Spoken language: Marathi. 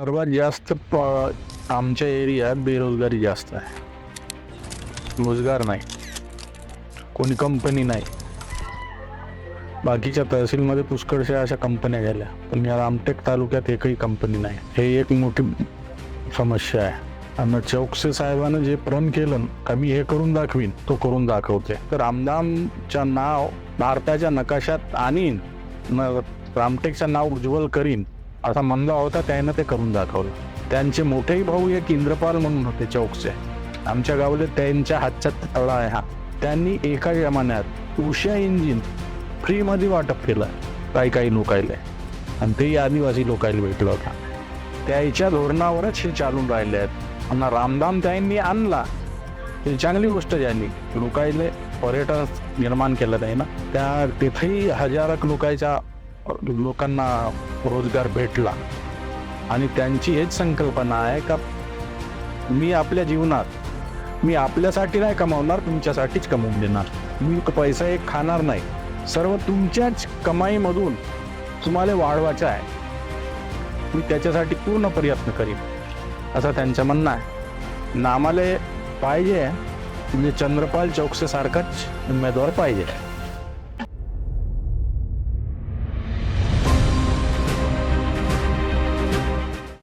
सर्वात जास्त प- आमच्या एरियात बेरोजगारी जास्त आहे. रोजगार नाही. कोणी कंपनी नाही. बाकीच्या तहसीलमध्ये पुष्कळशा अशा कंपन्या गेल्या. पण या रामटेक तालुक्यात एकही कंपनी नाही. हे एक मोठी समस्या आहे. आणि चौकसे साहेबानं जे प्रण केलं का मी हे करून दाखवीन तो करून दाखवते. तर रामदामच्या नाव भारताच्या नकाशात आणीन रामटेकचं नाव उज्ज्वल करीन असा म्हणला होता त्यानं ते करून दाखवलं. त्यांचे मोठेही भाऊ एक इंद्रपाल म्हणून होते चौकचे. आमच्या गावले त्यांच्या हातचा तळा आहे हा. त्यांनी एका जमान्यात उषा इंजिन फ्रीमध्ये वाटप केलं काही काही लोकायला. आणि तेही आदिवासी लोकायला भेटलं होता. त्याच्या धोरणावरच हे चालून राहिले आहेत. आणि रामदाम त्यांनी आणला. ही चांगली गोष्ट ज्यांनी लोकायले पर्यटन निर्माण केलं आहे ना त्या तिथेही हजारक लोकांच्या लोकांना रोजगार भेटला. आणि त्यांची हेच संकल्पना आहे का मी आपल्या जीवनात मी आपल्यासाठी नाही कमावणार तुमच्यासाठीच कमवून देणार. मी पैसा एक खाणार नाही. सर्व तुमच्याच कमाईमधून तुम्हाला वाढवायचं आहे. मी त्याच्यासाठी पूर्ण प्रयत्न करीन. असं त्यांचं म्हणणं आहे. नामाले पाहिजे. म्हणजे चंद्रपाल चौकसेसारखाच उमेदवार पाहिजे.